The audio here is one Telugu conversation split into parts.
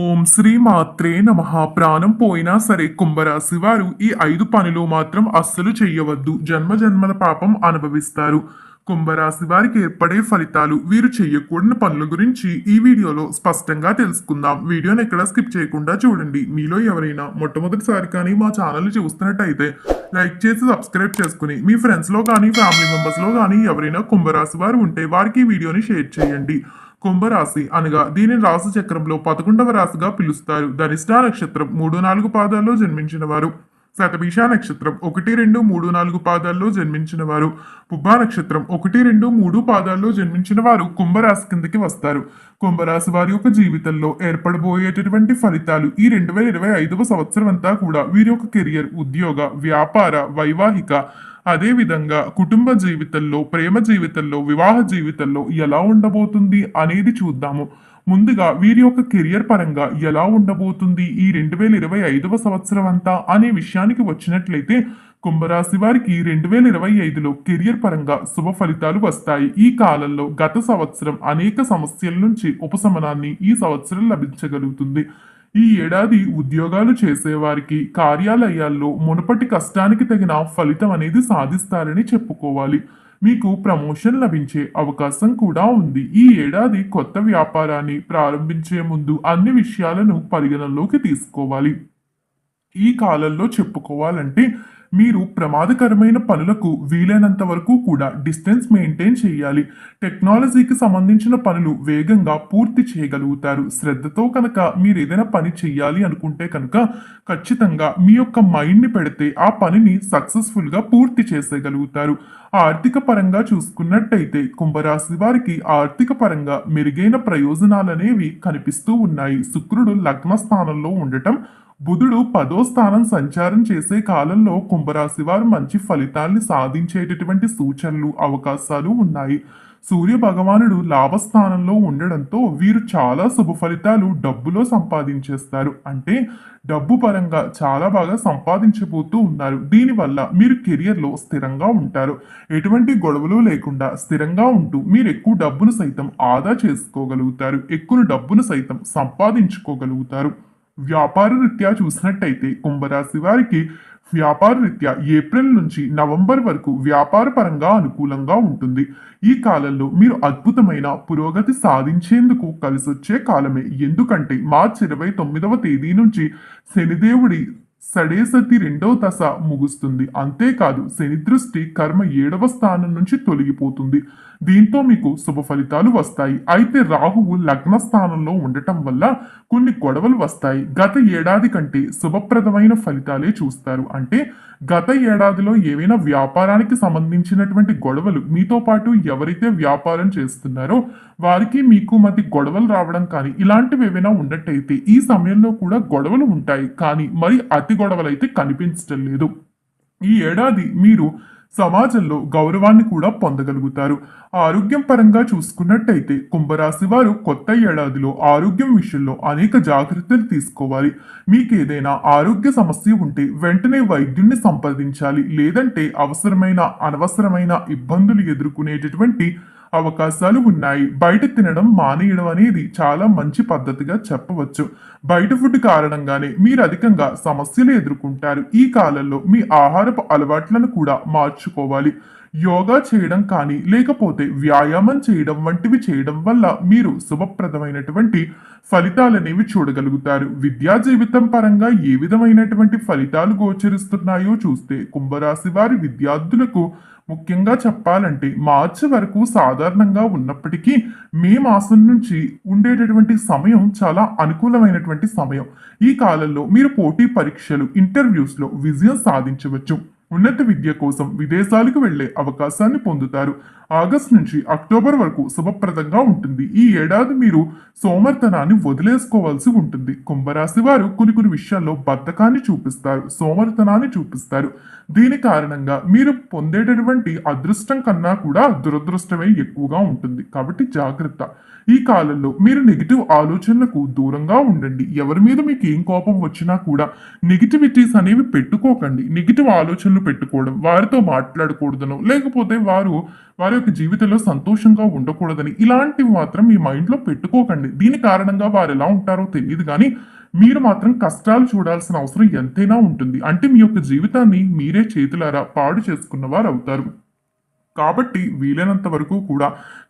ఓం శ్రీ మాత్రే నమ. ప్రాణం పోయినా సరే కుంభరాశి వారు ఈ ఐదు పనులు మాత్రం అస్సలు చేయవద్దు జన్మ జన్మల పాపం అనుభవిస్తారు. కుంభరాశి వారికి ఏర్పడే ఫలితాలు వీరు చేయకూడని పనుల గురించి ఈ వీడియోలో స్పష్టంగా తెలుసుకుందాం. వీడియోని ఎక్కడ స్కిప్ చేయకుండా చూడండి. మీలో ఎవరైనా మొట్టమొదటిసారి కానీ మా ఛానల్ చూస్తున్నట్టయితే లైక్ చేసి సబ్స్క్రైబ్ చేసుకుని మీ ఫ్రెండ్స్లో కానీ ఫ్యామిలీ మెంబర్స్లో కానీ ఎవరైనా కుంభరాశి వారు ఉంటే వారికి ఈ వీడియోని షేర్ చేయండి. కుంభరాశి అనగా దీనిని రాశి చక్రంలో పదకొండవ రాశిగా పిలుస్తారు. ధనిష్ట నక్షత్రం మూడు నాలుగు పాదాల్లో జన్మించిన వారు. శతభిష నక్షత్రం ఒకటి రెండు మూడు నాలుగు పాదాల్లో జన్మించిన వారు. పుబ్బా నక్షత్రం ఒకటి రెండు మూడు పాదాల్లో జన్మించిన వారు కుంభరాశి కిందకి వస్తారు. కుంభరాశి వారి యొక్క జీవితంలో ఏర్పడబోయేటటువంటి ఫలితాలు ఈ రెండు వేల ఇరవై ఐదవ సంవత్సరం అంతా కూడా వీరి యొక్క కెరియర్ ఉద్యోగ వ్యాపార వైవాహిక అదేవిధంగా కుటుంబ జీవితంలో ప్రేమ జీవితంలో వివాహ జీవితంలో ఎలా ఉండబోతుంది అనేది చూద్దాము. ముందుగా వీరి యొక్క కెరియర్ పరంగా ఎలా ఉండబోతుంది ఈ రెండు వేల ఇరవై ఐదవ సంవత్సరం అంతా అనే విషయానికి వచ్చినట్లయితే కుంభరాశి వారికి రెండు వేల ఇరవై ఐదులో కెరియర్ పరంగా శుభ ఫలితాలు వస్తాయి. ఈ కాలంలో గత సంవత్సరం అనేక సమస్యల నుంచి ఉపశమనాన్ని ఈ సంవత్సరం లభించగలుగుతుంది. ఈ ఏడాది ఉద్యోగాలు చేసేవారికి కార్యాలయాల్లో మునుపటి కష్టానికి తగిన ఫలితం అనేది సాధిస్తారని చెప్పుకోవాలి. మీకు ప్రమోషన్ లభించే అవకాశం కూడా ఉంది. ఈ ఏడాది కొత్త వ్యాపారాన్ని ప్రారంభించే ముందు అన్ని విషయాలను పరిగణనలోకి తీసుకోవాలి. ఈ కాలంలో చెప్పుకోవాలంటే మీరు ప్రమాదకరమైన పనులకు వీలైనంత వరకు కూడా డిస్టెన్స్ మెయింటైన్ చేయాలి. టెక్నాలజీకి సంబంధించిన పనులు వేగంగా పూర్తి చేయగలుగుతారు. శ్రద్ధతో కనుక మీరు ఏదైనా పని చేయాలి అనుకుంటే కనుక ఖచ్చితంగా మీ యొక్క మైండ్ని పెడితే ఆ పనిని సక్సెస్ఫుల్గా పూర్తి చేసేయగలుగుతారు. ఆర్థిక పరంగా చూసుకున్నట్టయితే కుంభరాశి వారికి ఆర్థిక పరంగా మెరుగైన ప్రయోజనాలనేవి కనిపిస్తూ ఉన్నాయి. శుక్రుడు లగ్న స్థానంలో ఉండటం బుధుడు పదో స్థానం సంచారం చేసే కాలంలో కుంభరాశి వారు మంచి ఫలితాల్ని సాధించేటటువంటి సూచనలు అవకాశాలు ఉన్నాయి. సూర్య భగవానుడు లాభస్థానంలో ఉండడంతో వీరు చాలా శుభ ఫలితాలు డబ్బులో సంపాదించేస్తారు. అంటే డబ్బు పరంగా చాలా బాగా సంపాదించబోతూ ఉన్నారు. దీనివల్ల మీరు కెరియర్లో స్థిరంగా ఉంటారు. ఎటువంటి గొడవలు లేకుండా స్థిరంగా ఉంటూ మీరు ఎక్కువ డబ్బును సైతం ఆదా చేసుకోగలుగుతారు. ఎక్కువ డబ్బును సైతం సంపాదించుకోగలుగుతారు. వ్యాపార రీత్యా చూసినట్టయితే కుంభరాశి వారికి వ్యాపార రీత్యా ఏప్రిల్ నుంచి నవంబర్ వరకు వ్యాపార పరంగా అనుకూలంగా ఉంటుంది. ఈ కాలంలో మీరు అద్భుతమైన పురోగతి సాధించేందుకు కలిసొచ్చే కాలమే. ఎందుకంటే మార్చి ఇరవై తొమ్మిదవ తేదీ నుంచి శనిదేవుడి సడేసతి రెండవ దశ ముగుస్తుంది. అంతేకాదు శని దృష్టి కర్మ ఏడవ స్థానం నుంచి తొలగిపోతుంది. దీంతో మీకు శుభ ఫలితాలు వస్తాయి. అయితే రాహువు లగ్న స్థానంలో ఉండటం వల్ల కొన్ని గొడవలు వస్తాయి. గత ఏడాది కంటే శుభప్రదమైన ఫలితాలే చూస్తారు. అంటే గత ఏడాదిలో ఏవైనా వ్యాపారానికి సంబంధించినటువంటి గొడవలు మీతో పాటు ఎవరైతే వ్యాపారం చేస్తున్నారో వారికి మీకు మధ్య గొడవలు రావడం కానీ ఇలాంటివి ఏవైనా ఉన్నట్టయితే ఈ సమయంలో కూడా గొడవలు ఉంటాయి. కానీ మరి అతి గొడవలు అయితే కనిపించటం లేదు. ఈ ఏడాది మీరు సమాజంలో గౌరవాన్ని కూడా పొందగలుగుతారు. ఆరోగ్యం పరంగా చూసుకున్నట్టయితే కుంభరాశి వారు కొత్త ఏడాదిలో ఆరోగ్యం విషయంలో అనేక జాగ్రత్తలు తీసుకోవాలి. మీకు ఏదైనా ఆరోగ్య సమస్య ఉంటే వెంటనే వైద్యుణ్ణి సంప్రదించాలి. లేదంటే అవసరమైన అనవసరమైన ఇబ్బందులు ఎదుర్కొనేటటువంటి అవకాశాలు ఉన్నాయి. బయట తినడం మానేయడం అనేది చాలా మంచి పద్ధతిగా చెప్పవచ్చు. బయట ఫుడ్ కారణంగానే మీరు అధికంగా సమస్యలు ఎదుర్కొంటారు. ఈ కాలంలో మీ ఆహారపు అలవాట్లను కూడా మార్చుకోవాలి. యోగా చేయడం కానీ లేకపోతే వ్యాయామం చేయడం వంటివి చేయడం వల్ల మీరు శుభప్రదమైనటువంటి ఫలితాలనేవి చూడగలుగుతారు. విద్యా జీవితం పరంగా ఏ విధమైనటువంటి ఫలితాలు గోచరిస్తున్నాయో చూస్తే కుంభరాశి వారి విద్యార్థులకు ముఖ్యంగా చెప్పాలంటే మార్చి వరకు సాధారణంగా ఉన్నప్పటికీ మే మాసం నుంచి ఉండేటటువంటి సమయం చాలా అనుకూలమైనటువంటి సమయం. ఈ కాలంలో మీరు పోటీ పరీక్షలు ఇంటర్వ్యూస్లో విజయం సాధించవచ్చు. ఉన్నత విద్య కోసం విదేశాలకు వెళ్ళే అవకాశాన్ని పొందుతారు. ఆగస్ట్ నుంచి అక్టోబర్ వరకు శుభప్రదంగా ఉంటుంది. ఈ ఏడాది మీరు సోమర్తనాన్ని వదిలేసుకోవాల్సి ఉంటుంది. కుంభరాశి వారు కొన్ని కొన్ని విషయాల్లో బద్ధకాన్ని చూపిస్తారు. సోమర్తనాన్ని చూపిస్తారు. దీని కారణంగా మీరు పొందేటటువంటి అదృష్టం కన్నా కూడా దురదృష్టమే ఎక్కువగా ఉంటుంది. కాబట్టి జాగ్రత్త. ఈ కాలంలో మీరు నెగిటివ్ ఆలోచనలకు దూరంగా ఉండండి. ఎవరి మీద మీకు ఏం కోపం వచ్చినా కూడా నెగిటివిటీస్ అనేవి పెట్టుకోకండి. నెగిటివ్ ఆలోచనలు పెట్టుకోవడం వారితో మాట్లాడకూడదనో లేకపోతే వారు వారి యొక్క జీవితంలో సంతోషంగా ఉండకూడదని ఇలాంటివి మాత్రం మీ మైండ్లో పెట్టుకోకండి. దీని కారణంగా వారు ఎలా ఉంటారో తెలియదు కానీ మీరు మాత్రం కష్టాలు చూడాల్సిన అవసరం ఎంతైనా ఉంటుంది. అంటే మీ యొక్క జీవితాన్ని మీరే చేతులారా పాడు చేసుకున్న వారు అవుతారు. కాబట్టి వీలైనంత వరకు కూడా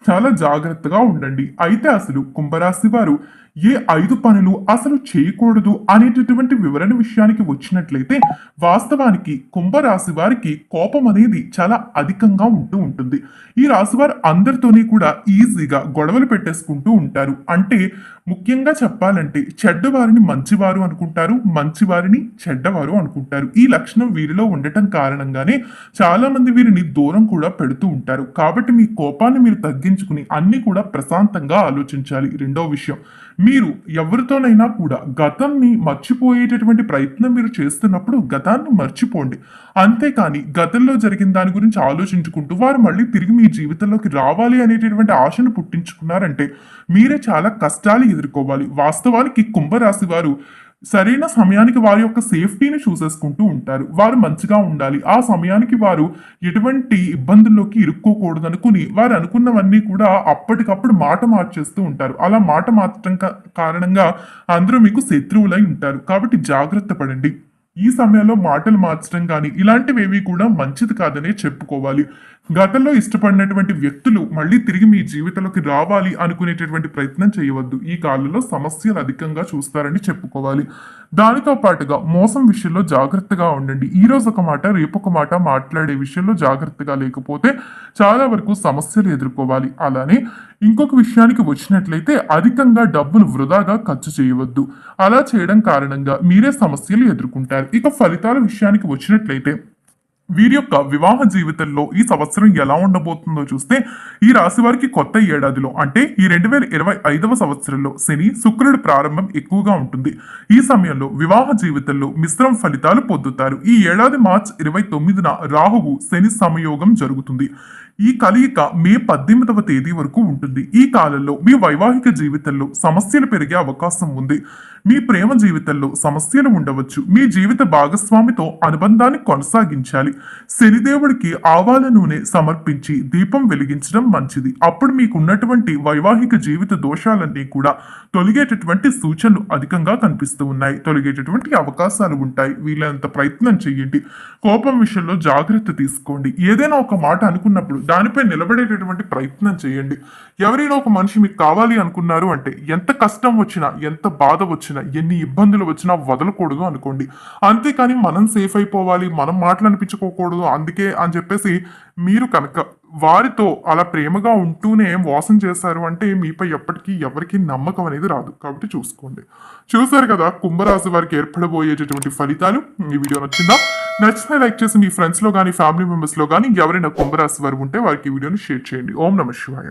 చాలా జాగ్రత్తగా ఉండండి. అయితే అసలు కుంభరాశి వారు ఏ ఐదు పనులు అసలు చేయకూడదు అనేటటువంటి వివరణ విషయానికి వచ్చినట్లయితే వాస్తవానికి కుంభరాశి వారికి కోపం అనేది చాలా అధికంగా ఉంటూ ఉంటుంది. ఈ రాశి వారు అందరితోనే కూడా ఈజీగా గొడవలు పెట్టేసుకుంటూ ఉంటారు. అంటే ముఖ్యంగా చెప్పాలంటే చెడ్డవారిని మంచివారు అనుకుంటారు మంచివారిని చెడ్డవారు అనుకుంటారు. ఈ లక్షణం వీరిలో ఉండటం కారణంగానే చాలామంది వీరిని దూరం కూడా పెడుతూ ఉంటారు. కాబట్టి మీ కోపాన్ని మీరు తగ్గించుకుని అన్ని కూడా ప్రశాంతంగా ఆలోచించాలి. రెండో విషయం మీరు ఎవరితోనైనా కూడా గతంని మర్చిపోయేటటువంటి ప్రయత్నం మీరు చేస్తున్నప్పుడు గతాన్ని మర్చిపోండి. అంతేకాని గతంలో జరిగిన దాని గురించి ఆలోచించుకుంటూ వారు మళ్ళీ తిరిగి మీ జీవితంలోకి రావాలి అనేటటువంటి ఆశను పుట్టించుకున్నారంటే మీరే చాలా కష్టాలు ఎదుర్కోవాలి. వాస్తవానికి కుంభరాశి వారు సరైన సమయానికి వారి యొక్క సేఫ్టీని చూసేసుకుంటూ ఉంటారు. వారు మంచిగా ఉండాలి. ఆ సమయానికి వారు ఎటువంటి ఇబ్బందుల్లోకి ఇరుక్కోకూడదు అనుకుని వారు అనుకున్నవన్నీ కూడా అప్పటికప్పుడు మాట మార్చేస్తూ ఉంటారు. అలా మాట మార్చడం కా- కారణంగా అందరూ మీకు శత్రువులై ఉంటారు. కాబట్టి జాగ్రత్త పడండి. ఈ సమయంలో మాటలు మార్చడం కానీ ఇలాంటివేవి కూడా మంచిది కాదనే చెప్పుకోవాలి. గతంలో ఇష్టపడినటువంటి వ్యక్తులు మళ్ళీ తిరిగి మీ జీవితంలోకి రావాలి అనుకునేటటువంటి ప్రయత్నం చేయవద్దు. ఈ కాలంలో సమస్యలు అధికంగా చూస్తారని చెప్పుకోవాలి. దానితో పాటుగా మోసం విషయంలో జాగ్రత్తగా ఉండండి. ఈ రోజు ఒక మాట రేపు ఒక మాట మాట్లాడే విషయంలో జాగ్రత్తగా లేకపోతే చాలా వరకు సమస్యలు ఎదుర్కోవాలి. అలానే ఇంకొక విషయానికి వచ్చినట్లయితే అధికంగా డబ్బును వృధాగా ఖర్చు చేయవద్దు. అలా చేయడం కారణంగా మీరే సమస్యలు ఎదుర్కొంటారు. ఇక ఫలితాల విషయానికి వచ్చినట్లయితే వీరి యొక్క వివాహ జీవితంలో ఈ సంవత్సరం ఎలా ఉండబోతుందో చూస్తే ఈ రాశి వారికి కొత్త ఏడాదిలో అంటే ఈ రెండు వేల ఇరవై ఐదవ సంవత్సరంలో శని శుక్రుడి ప్రారంభం ఎక్కువగా ఉంటుంది. ఈ సమయంలో వివాహ జీవితంలో మిశ్రమ ఫలితాలు పొందుతారు. ఈ ఏడాది మార్చ్ ఇరవై తొమ్మిదిన రాహువు శని సమయోగం జరుగుతుంది. ఈ కలయిక మే పద్దెనిమిదవ తేదీ వరకు ఉంటుంది. ఈ కాలంలో మీ వైవాహిక జీవితంలో సమస్యలు పెరిగే అవకాశం ఉంది. మీ ప్రేమ జీవితంలో సమస్యలు ఉండవచ్చు. మీ జీవిత భాగస్వామితో అనుబంధాన్ని కొనసాగించాలి. శనిదేవుడికి ఆవాల నూనె సమర్పించి దీపం వెలిగించడం మంచిది. అప్పుడు మీకు ఉన్నటువంటి వైవాహిక జీవిత దోషాలన్నీ కూడా తొలగేటటువంటి సూచనలు అధికంగా కనిపిస్తూ ఉన్నాయి. తొలగేటటువంటి అవకాశాలు ఉంటాయి. వీళ్ళంత ప్రయత్నం చేయండి. కోపం విషయంలో జాగ్రత్త తీసుకోండి. ఏదైనా ఒక మాట అనుకున్నప్పుడు దానిపై నిలబడేటటువంటి ప్రయత్నం చేయండి. ఎవరైనా ఒక మనిషి మీకు కావాలి అనుకున్నారు అంటే ఎంత కష్టం వచ్చినా ఎంత బాధ వచ్చినా ఎన్ని ఇబ్బందులు వచ్చినా వదలకూడదు అనుకోండి. అంతేకాని మనం సేఫ్ అయిపోవాలి మనం మాటలు అనిపించుకోకూడదు అందుకే అని చెప్పేసి మీరు కనుక వారితో అలా ప్రేమగా ఉంటూనే మోసం చేశారు అంటే మీపై ఎప్పటికీ ఎవరికి నమ్మకం అనేది రాదు. కాబట్టి చూసుకోండి. చూసారు కదా కుంభరాశి వారికి ఏర్పడబోయేటటువంటి ఫలితాలు. ఈ వీడియో నచ్చిందా? నచ్చితే లైక్ చేసి మీ ఫ్రెండ్స్లో కానీ ఫ్యామిలీ మెంబర్స్లో కానీ ఎవరైనా కుంభరాశి వారు ఉంటే వారికి ఈ వీడియోని షేర్ చేయండి. ఓం నమ శివాయ.